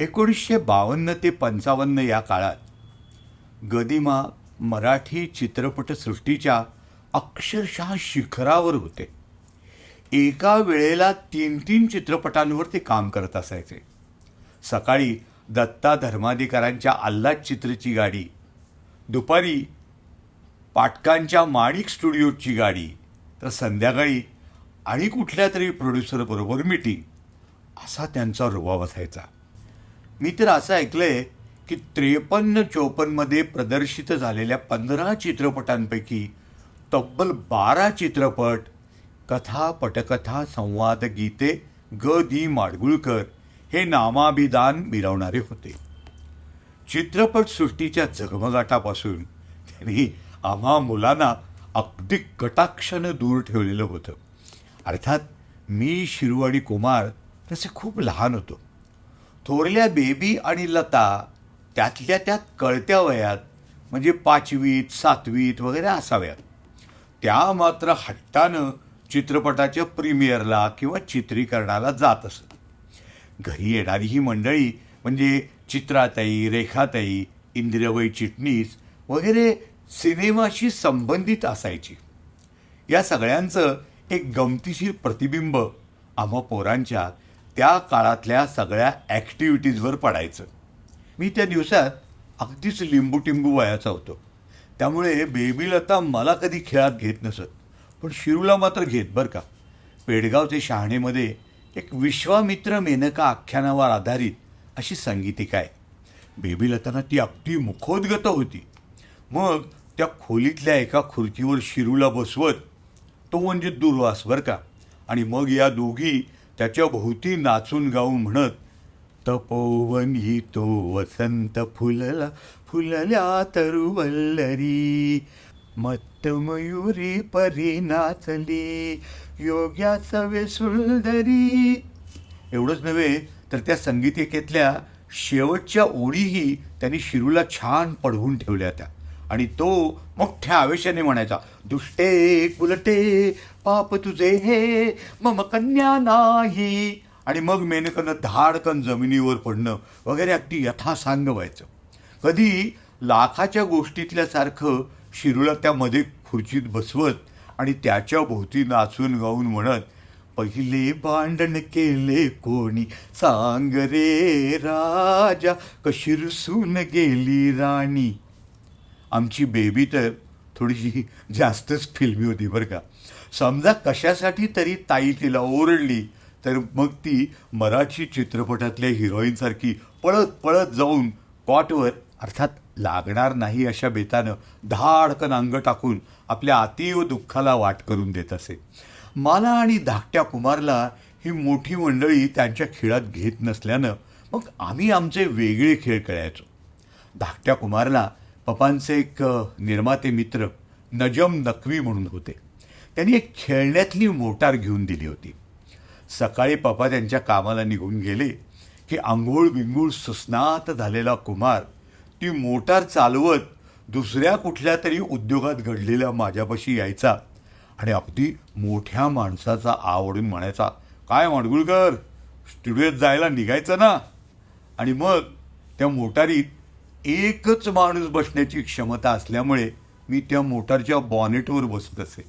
एकोणीसशे बावन्न ते पंचावन्न या काळात गदिमा मराठी चित्रपटसृष्टीच्या अक्षरशः शिखरावर होते. एका वेळेला तीन तीन चित्रपटांवर ते काम करत असायचे. सकाळी दत्ता धर्माधिकारांच्या आल्हाद चित्रची गाडी दुपारी पाटकांच्या माणिक स्टुडिओची गाडी तर संध्याकाळी आणि कुठल्या तरी प्रोड्युसरबरोबर मीटिंग असा त्यांचा रुबाब असायचा. मी तर असं ऐकलंय की त्रेपन्न चोपन्नमध्ये प्रदर्शित झालेल्या पंधरा चित्रपटांपैकी तब्बल बारा चित्रपट कथा पटकथा संवाद गीते ग दी माडगुळकर हे नामाभिधान मिरवणारे होते. चित्रपटसृष्टीच्या झगमगाटापासून त्यांनी आम्हा मुलांना अगदी कटाक्षानं दूर ठेवलेलं होतं. अर्थात मी शिरू आणि कुमार तसे खूप लहान होतो. थोरल्या बेबी आणि लता त्यातल्या त्यात कळत्या वयात म्हणजे पाचवीत सातवीत वगैरे असाव्यात. त्या मात्र हट्टानं चित्रपटाच्या प्रीमियरला किंवा चित्रीकरणाला जात असत. घरी येणारी ही मंडळी म्हणजे चित्राताई रेखाताई इंदिराबाई चिटणीस वगैरे सिनेमाशी संबंधित असायची. या सगळ्यांचं एक गमतीशीर प्रतिबिंब आम्हा पोरांच्या त्या काळातल्या सगळ्या ॲक्टिव्हिटीजवर पडायचं. मी त्या दिवसात अगदीच लिंबूटिंबू वयाचा होतो. त्यामुळे बेबीलता मला कधी खेळात घेत नसत पण शिरूला मात्र घेत बरं का. पेडगावचे शहाणेमध्ये एक विश्वामित्र मेनका आख्यानावर आधारित अशी संगीतिका आहे. बेबीलताना ती अगदी मुखोद्गत होती. मग त्या खोलीतल्या एका खुर्चीवर शिरूला बसवत तो म्हणजे दुर्वास बरं का. आणि मग या दोघी त्याच्या भोवती नाचून गाऊन म्हणत तपोवनी तो वसंत फुलला फुलल्या तरुवल्लरी मत्त मयुरी परी नाचली योग्या सवे सुंदरी. एवढंच नव्हे तर त्या संगीतिकेतल्या शेवटच्या ओळीही त्यांनी शिरूला छान पडवून ठेवल्या त्या. आणि तो मोठ्या आवेशाने म्हणायचा दुष्टे कुलटे पाप तुझे हे मम कन्या नाही. आणि मग मेनकनं धाडकन जमिनीवर पडणं वगैरे अगदी यथासांग व्हायचं कधी लाखाच्या गोष्टीतल्यासारखं शिरूला त्यामध्ये खुर्चीत बसवत आणि त्याच्या भोवती नाचून गाऊन म्हणत पहिले भांडण केले कोणी? सांग रे राजा कशी रुसून गेली राणी? आमची बेबी तर थोडीशी जास्तच फिल्मी होती बरं का. समजा कशासाठी तरी ताई तिला ओरडली तर मग ती मराठी चित्रपटातल्या हिरोईनसारखी पळत पळत जाऊन कॉटवर अर्थात लागणार नाही अशा बेतानं धाडकन अंग टाकून आपल्या अतीव दुःखाला वाट करून देत असे. मला आणि धाकट्या कुमारला ही मोठी मंडळी त्यांच्या खेळात घेत नसल्यानं मग आम्ही आमचे वेगळे खेळ खेळायचो. धाकट्या कुमारला पप्पांचे एक निर्माते मित्र नजम नकवी म्हणून होते. त्यांनी एक खेळण्यातली मोटार घेऊन दिली होती. सकाळी पप्पा त्यांच्या कामाला निघून गेले की आंघोळ बिंगूळ सुस्नात झालेला कुमार ती मोटार चालवत दुसऱ्या कुठल्या तरी उद्योगात घडलेल्या माझ्यापाशी यायचा आणि अगदी मोठ्या माणसाचा आवडून म्हणायचा काय माडगुळकर स्टुडिओत जायला निघायचं ना? आणि मग त्या मोटारीत एकच माणूस बसण्याची क्षमता असल्यामुळे मी त्या मोटारच्या बॉनेटवर बसत असे.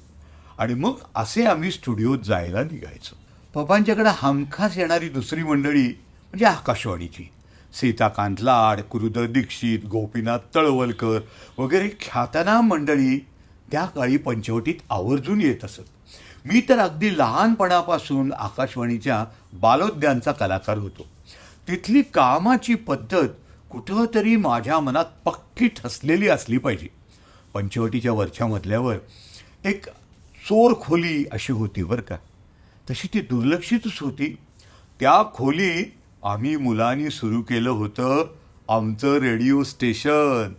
आणि मग असे आम्ही स्टुडिओत जायला निघायचो. पप्पांच्याकडे हमखास येणारी दुसरी मंडळी म्हणजे आकाशवाणीची. सीताकांत लाड कुरुद दीक्षित गोपीनाथ तळवलकर वगैरे ख्यातनाम मंडळी त्या काळी पंचवटीत आवर्जून येत असत. मी तर अगदी लहानपणापासून आकाशवाणीच्या बालोद्यांचा कलाकार होतो. तिथली कामाची पद्धत कुठंतरी माझ्या मनात पक्की ठसलेली असली पाहिजे. पंचवटीच्या वरच्या मधल्यावर एक चोर खोली अशी होती बरं का. तशी ती दुर्लक्षितच होती. त्या खोलीत आम्ही मुलांनी सुरू केलं होतं आमचं रेडिओ स्टेशन.